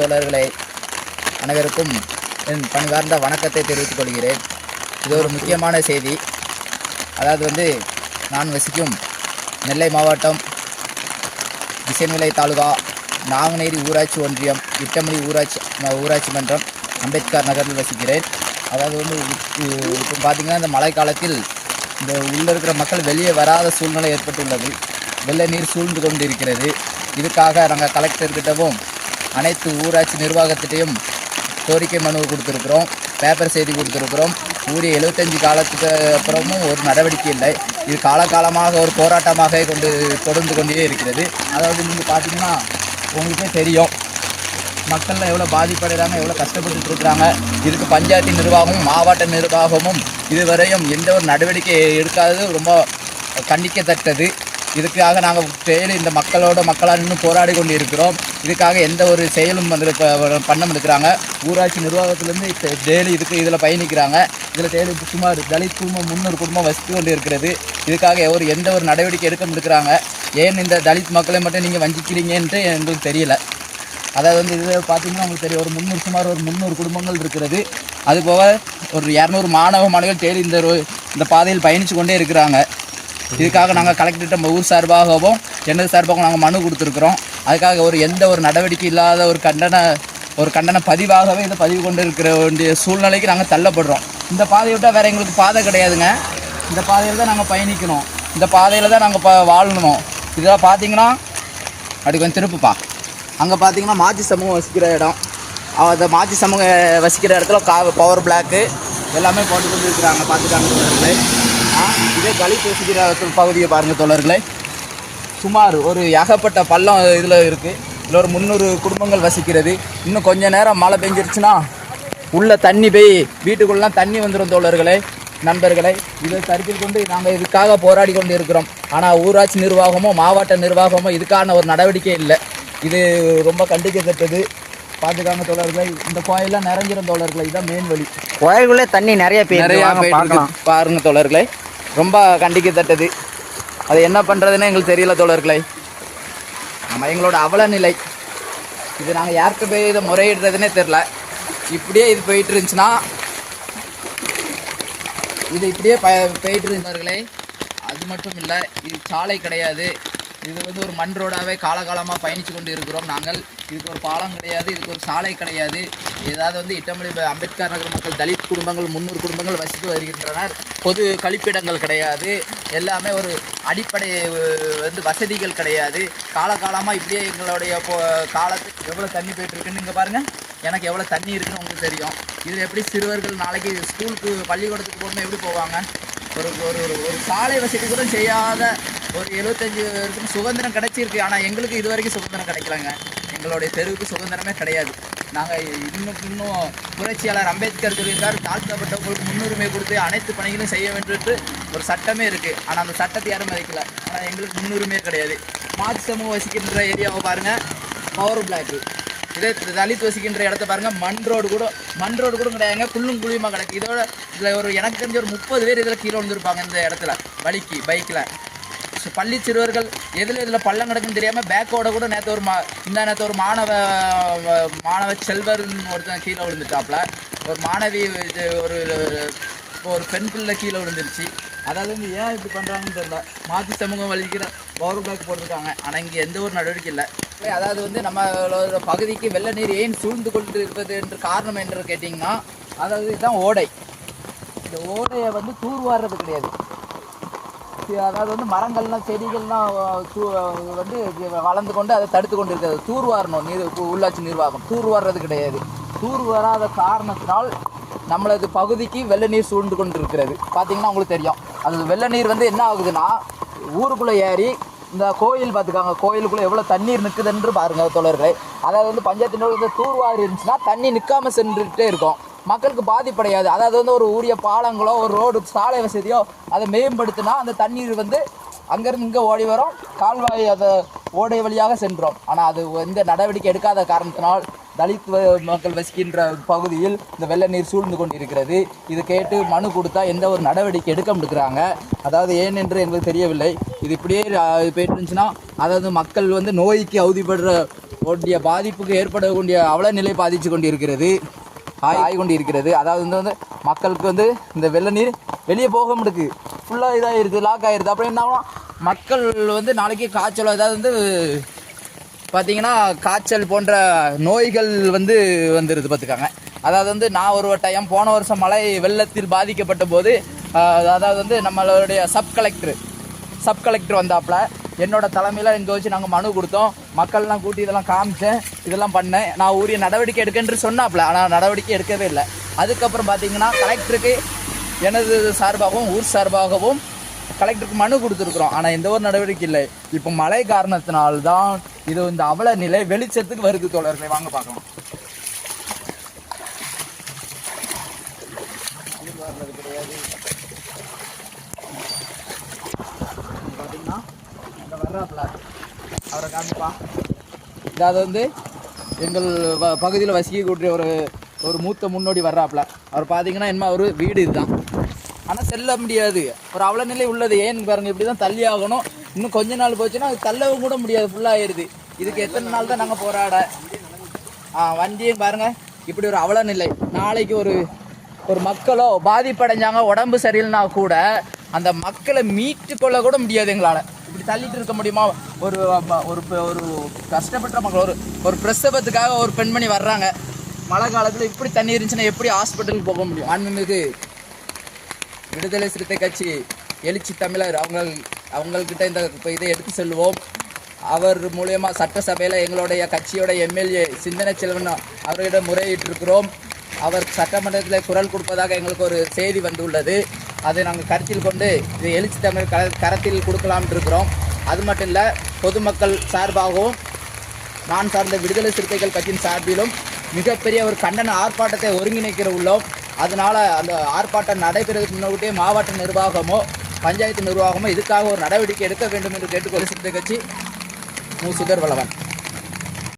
தோழர்களை அனைவருக்கும் என் பணிவார்ந்த வணக்கத்தை தெரிவித்துக் கொள்கிறேன். இது ஒரு முக்கியமான செய்தி. அதாவது வந்து நான் வசிக்கும் நெல்லை மாவட்டம் திசைநிலை தாலுகா நாங்குநேரி ஊராட்சி ஒன்றியம் இட்டமணி ஊராட்சி ஊராட்சி மன்றம் அம்பேத்கர் நகரில் வசிக்கிறேன். அதாவது வந்து இப்போ பார்த்தீங்கன்னா இந்த மழை காலத்தில் இந்த உள்ளே இருக்கிற மக்கள் வெளியே வராத சூழ்நிலை ஏற்பட்டுள்ளது. வெள்ள நீர் சூழ்ந்து கொண்டு இருக்கிறது இதுக்காக நாங்கள் கலெக்டர்கிட்டவும் அனைத்து ஊராட்சி நிர்வாகத்திட்டையும் கோரிக்கை மனு கொடுத்துருக்குறோம். பேப்பர் செய்தி கொடுத்துருக்குறோம். கூடிய எழுபத்தஞ்சு காலத்துக்கு அப்புறமும் ஒரு நடவடிக்கை இல்லை. இது காலகாலமாக ஒரு போராட்டமாக கொண்டு தொடர்ந்து கொண்டே இருக்கிறது. அதாவது நீங்கள் பார்த்தீங்கன்னா உங்களுக்கே தெரியும். மக்கள்லாம் எவ்வளோ பாதிப்படைகிறாங்க எவ்வளோ கஷ்டப்பட்டுட்டு இருக்கிறாங்க. இதுக்கு பஞ்சாயத்து நிர்வாகமும் மாவட்ட நிர்வாகமும் இதுவரையும் எந்த ஒரு நடவடிக்கை எடுக்காதது ரொம்ப கண்டிக்கத்தக்கது. இதுக்காக நாங்கள் டெய்லி இந்த மக்களோட மக்களாக நின்று போராடி கொண்டு இருக்கிறோம் இதுக்காக எந்த ஒரு செயலும் வந்து பண்ண இருக்கிறாங்க ஊராட்சி நிர்வாகத்திலேருந்து இப்போ டெய்லி இதுக்கு இதில் பயணிக்கிறாங்க. இதில் டெய்லி சுமார் தலித் குடும்பம் முன்னூறு குடும்பம் வசித்து கொண்டு இருக்கிறது இதுக்காக ஒரு எந்த ஒரு நடவடிக்கை எடுக்க முடிக்கிறாங்க ஏன் இந்த தலித் மக்களை மட்டும் நீங்கள் வஞ்சிக்கிறீங்கன்ட்டு எங்களுக்கு தெரியல. அதாவது வந்து இது பார்த்தீங்கன்னா உங்களுக்கு தெரியும். ஒரு முந்நூறு சுமார் ஒரு முந்நூறு குடும்பங்கள் இருக்கிறது. அதுபோக ஒரு இரநூறு மாணவ மாணவிகள் டெய்லி இந்த ரோ- இந்த பாதையில் பயணித்து கொண்டே இருக்கிறாங்க. இதுக்காக நாங்கள் கலெக்டர்கிட்ட ஊர் சார்பாகவும் எனது சார்பாகவும் நாங்கள் மனு கொடுத்துருக்குறோம். அதுக்காக ஒரு எந்த ஒரு நடவடிக்கை இல்லாத ஒரு கண்டன ஒரு கண்டன பதிவாகவே இதை பதிவு கொண்டு இருக்கிற வேண்டிய சூழ்நிலைக்கு நாங்கள் தள்ளப்படுறோம். இந்த பாதையை விட்டால் வேறு எங்களுக்கு பாதை கிடையாதுங்க. இந்த பாதையில் தான் நாங்கள் பயணிக்கணும். இந்த பாதையில் தான் நாங்கள் ப வாழணும். இதெல்லாம் பார்த்தீங்கன்னா அப்படி கொஞ்சம் திருப்புப்பா. அங்கே பார்த்தீங்கன்னா மாஜி சமூகம் வசிக்கிற இடம். அந்த மாஜி சமூகம் வசிக்கிற இடத்துல கா பவர் பிளாக்கு எல்லாமே போட்டு கொண்டு இருக்கிறாங்க பார்த்துக்காங்க ஆ இதே து- பகுதியை பாருங்கள் தோழர்களே. சுமார் ஒரு ஏகப்பட்ட பள்ளம் இதில் இருக்குது இதில் ஒரு முந்நூறு குடும்பங்கள் வசிக்கிறது. இன்னும் கொஞ்ச நேரம் மழை பெஞ்சிருச்சுன்னா உள்ள தண்ணி போய் வீட்டுக்குள்ளலாம் தண்ணி வந்துடும் தோழர்களே நண்பர்களே. இதை கருத்தில் கொண்டு நாங்கள் இதுக்காக போராடி கொண்டு இருக்கிறோம் ஆனால் ஊராட்சி நிர்வாகமோ மாவட்ட நிர்வாகமோ இதுக்கான ஒரு நடவடிக்கை இல்லை. இது ரொம்ப கண்டிக்கத்தக்கது. பார்த்துக்காங்க தோழர்களே இந்த கோயிலெலாம் நிறைஞ்சிரும் தோழர்களே. இதுதான் மெயின் வழி. கோயிலுக்குள்ளே தண்ணி நிறைய பேர் நிறையா. பாருங்க தோழர்களே. ரொம்ப கண்டிக்கத்தட்டது அது என்ன பண்ணுறதுன்னு எங்களுக்கு தெரியல தோழர்களை. நம்ம எங்களோட அவல நிலை இது நாங்கள் யாருக்கு போய் இதை முறையிடுறதுனே தெரில இப்படியே இது போயிட்டு இருந்துச்சுன்னா இது இப்படியே ப போயிட்டு இருந்தவர்களே அது மட்டும் இல்லை இது சாலை கிடையாது. இது வந்து ஒரு மண் ரோடாகவே காலகாலமாக பயணித்து கொண்டு இருக்கிறோம். நாங்கள் இதுக்கு ஒரு பாலம் கிடையாது இதுக்கு ஒரு சாலை கிடையாது. ஏதாவது வந்து இட்டமணி அம்பேத்கர் நகர் மக்கள் தலித் குடும்பங்கள் முன்னூறு குடும்பங்கள் வசித்து வருகின்றனர். பொது கழிப்பிடங்கள் கிடையாது. எல்லாமே ஒரு அடிப்படை வந்து வசதிகள் கிடையாது. காலகாலமாக இப்படியே எங்களுடைய இப்போ காலத்துக்கு எவ்வளோ தண்ணி போயிட்டுருக்குன்னு இங்கே பாருங்கள் எனக்கு எவ்வளோ தண்ணி இருக்குன்னு உங்களுக்கு தெரியும். இதில் எப்படி சிறுவர்கள் நாளைக்கு ஸ்கூலுக்கு பள்ளிக்கூடத்துக்கு போகணும் எப்படி போவாங்க? ஒரு ஒரு ஒரு சாலை வசதி கூட செய்யாத ஒரு எழுபத்தஞ்சு வருஷம் சுதந்திரம் கிடைச்சிருக்கு. ஆனால் எங்களுக்கு இது வரைக்கும் சுதந்திரம் கிடைக்கலங்க. எங்களுடைய தெருவுக்கு சுதந்திரமே கிடையாது. நாங்கள் இன்னும் இன்னும் புரட்சியாளர் அம்பேத்கர் சொல்லியிருக்கார் தாழ்த்தப்பட்டவங்களுக்கு முன்னுரிமை கொடுத்து அனைத்து பணிகளும் செய்ய வேண்டியது ஒரு சட்டமே இருக்குது ஆனால் அந்த சட்டத்தை யாரும் மதிக்கல. ஆனால் எங்களுக்கு முன்னுரிமையே கிடையாது. மாற்று சமூகம் வசிக்கின்ற ஏரியாவை பாருங்கள் பவர் பிளாக்கு இதே தலித் வசிக்கின்ற இடத்த பாருங்கள் மண் ரோடு கூட மண் ரோடு கூட கிடையாதுங்க. குள்ளும் குழியுமா கிடக்கு. இதோட இதில் ஒரு எனக்கு தெரிஞ்ச ஒரு முப்பது பேர் இதில் கீழே விழுந்திருப்பாங்க இந்த இடத்துல. வலிக்கு பைக்கில் பள்ளி சிறுவர்கள் எதில் இதில் பள்ளம் கிடக்குன்னு தெரியாமல் பேக்கோட கூட நேற்று ஒரு மா இந்த நேற்று ஒரு மாணவ மாணவ செல்வர்னு ஒருத்தன் கீழே விழுந்துட்டாப்புல ஒரு மாணவி இது ஒரு ஒரு பெண் பிள்ளை கீழே விழுந்துருச்சு. அதாவது வந்து ஏன் இப்படி பண்ணுறாங்கன்னு தெரியல. மாற்றி சமூகம் வலிக்கிற பவர் பிளாக் போட்டிருக்காங்க. ஆனால் இங்கே எந்த ஒரு நடவடிக்கை இல்லை. அதாவது வந்து நம்மளோட பகுதிக்கு வெள்ள நீர் ஏன் சூழ்ந்து கொண்டு இருப்பது என்று காரணம் என்று கேட்டிங்கன்னா அதாவது இதுதான் ஓடை. இந்த ஓடையை வந்து தூர்வாடுறது கிடையாது. அதாவது வந்து மரங்கள்லாம் செடிகள்லாம் தூ- வந்து வளர்ந்து கொண்டு அதை தடுத்து கொண்டு இருக்கிறது தூர்வாரணும் நீர் உள்ளாட்சி நிர்வாகம். தூர்வாடுறது கிடையாது. தூர் வராத காரணத்தினால் நம்மளது பகுதிக்கு வெள்ள நீர் சூழ்ந்து கொண்டு இருக்கிறது பார்த்தீங்கன்னா உங்களுக்கு தெரியும். அது வெள்ள நீர் வந்து என்ன ஆகுதுன்னா ஊருக்குள்ளே ஏறி இந்த கோயில் பார்த்துக்காங்க. கோயிலுக்குள்ளே எவ்வளோ தண்ணீர் நிற்குதுன்னு பாருங்கள் தோழர்களே. அதாவது வந்து பஞ்சாயத்து நிர்வாகத்தில் தூர்வாரி இருந்துச்சுன்னா தண்ணி நிற்காமல் சென்றுகிட்டே இருக்கும். மக்களுக்கு பாதிப்படையாது. அதாவது வந்து ஒரு உரிய பாலங்களோ ஒரு ரோடு சாலை வசதியோ அதை மேம்படுத்தினா அந்த தண்ணீர் வந்து அங்கேருந்து இங்கே ஓடி வரும். கால்வாய் அதை ஓடை வழியாக சென்றோம். ஆனால் அது எந்த நடவடிக்கை எடுக்காத காரணத்தினால் தலித் வ- மக்கள் வசிக்கின்ற பகுதியில் இந்த வெள்ள நீர் சூழ்ந்து கொண்டிருக்கிறது. இது கேட்டு மனு கொடுத்தா எந்த ஒரு நடவடிக்கை எடுக்க முடிக்கிறாங்க. அதாவது ஏன் என்று எங்களுக்கு தெரியவில்லை. இது இப்படியே போயிட்டு இருந்துச்சுன்னா அதாவது மக்கள் வந்து நோய்க்கு அவதிப்படுற கூடிய பாதிப்புக்கு ஏற்படக்கூடிய அவல நிலை பாதித்து கொண்டிருக்கிறது. ஆய் கொண்டு இருக்கிறது அதாவது வந்து வந்து மக்களுக்கு வந்து இந்த வெள்ள நீர் வெளியே போக முடியுது ஃபுல்லாக இதாக இருக்குது லாக் ஆகிருது அப்புறம் என்ன ஆகும்? மக்கள் வந்து நாளைக்கு காய்ச்சல் ஏதாவது வந்து பார்த்தீங்கன்னா காய்ச்சல் போன்ற நோய்கள் வந்து வந்துடுது பார்த்துக்காங்க அதாவது வந்து நான் ஒரு டைம் போன வருஷம் மழை வெள்ளத்தில் பாதிக்கப்பட்ட போது அதாவது வந்து நம்மளுடைய சப் கலெக்டர் சப் கலெக்டர் வந்தாப்புல என்னோட தலைமையில் இங்கே வச்சு நாங்கள் மனு கொடுத்தோம். மக்கள்லாம் கூட்டி இதெல்லாம் காமிச்சேன் இதெல்லாம் பண்ணேன் நான் உரிய நடவடிக்கை எடுக்கன்று சொன்னாப்புல ஆனால் நடவடிக்கை எடுக்கவே இல்லை. அதுக்கப்புறம் பார்த்தீங்கன்னா கலெக்டருக்கு எனது சார்பாகவும் ஊர் சார்பாகவும் கலெக்டருக்கு மனு கொடுத்துருக்குறோம். ஆனால் எந்த ஒரு நடவடிக்கை இல்லை. இப்போ மழை காரணத்தினால்தான் இது இந்த அவல நிலை வெளிச்சத்துக்கு வருது தோழர்களை. வாங்க பார்க்கலாம். கிடையாது அங்கே வர்றாப்புல அவரை காமிப்பா இதாவது வந்து எங்கள் வ பகுதியில் வசிக்கக்கூடிய ஒரு ஒரு மூத்த முன்னோடி வர்றாப்புல. அவர் பார்த்தீங்கன்னா என்ன ஒரு வீடு இதுதான். ஆனால் செல்ல முடியாது. ஒரு அவல நிலை உள்ளது. ஏன்னு பாருங்க இப்படி தான் தள்ளி ஆகணும். இன்னும் கொஞ்ச நாள் போச்சுன்னா அது தள்ளவும் கூட முடியாது. ஃபுல்லாகிடுது இதுக்கு எத்தனை நாள் தான் நாங்கள் போராட? ஆ வண்டியும் பாருங்கள் இப்படி ஒரு அவல நிலை. நாளைக்கு ஒரு ஒரு மக்களோ பாதிப்படைஞ்சாங்க உடம்பு சரியில்லைனா கூட அந்த மக்களை மீட்டு கொள்ள கூட முடியாது எங்களால். இப்படி தள்ளிட்டு இருக்க முடியுமா? ஒரு ஒரு ஒரு கஷ்டப்பட்ட மக்கள் ஒரு ஒரு பிரசவத்துக்காக ஒரு பெண்மணி வர்றாங்க. மழை காலத்தில் இப்படி தண்ணி இருந்துச்சுன்னா எப்படி ஹாஸ்பிட்டலுக்கு போக முடியும்? ஆன்மீகு விடுதலை சிறுத்தை கட்சி எழுச்சி தமிழர் அவங்க அவங்கக்கிட்ட இந்த இதை எடுத்து செல்வோம் அவர் மூலயமா சட்டசபையில் எங்களுடைய கட்சியோட எம்எல்ஏ சிந்தனை செல்வன் அவர்களிடம் முறையிட்டிருக்கிறோம். அவர் சட்டமன்றத்தில் குரல் கொடுப்பதாக எங்களுக்கு ஒரு செய்தி வந்துள்ளது. அதை நாங்கள் கருத்தில் கொண்டு இதை எழுச்சி தமிழ் க கரத்தில் கொடுக்கலாம்னு இருக்கிறோம். அது மட்டும் இல்லை பொதுமக்கள் சார்பாகவும் நான் சார்ந்த விடுதலை சிறுத்தைகள் கட்சியின் சார்பிலும் மிகப்பெரிய ஒரு கண்டன ஆர்ப்பாட்டத்தை ஒருங்கிணைக்கிற உள்ளோம். அதனால் அந்த ஆர்ப்பாட்டம் நடைபெறுவதற்கு முன்னோட்டே மாவட்ட நிர்வாகமோ பஞ்சாயத்து நிர்வாகமோ இதுக்காக ஒரு நடவடிக்கை எடுக்க வேண்டும் என்று கேட்டுக்கொள்ள சிறுத்தை கட்சி மு. சுதர் வளவன்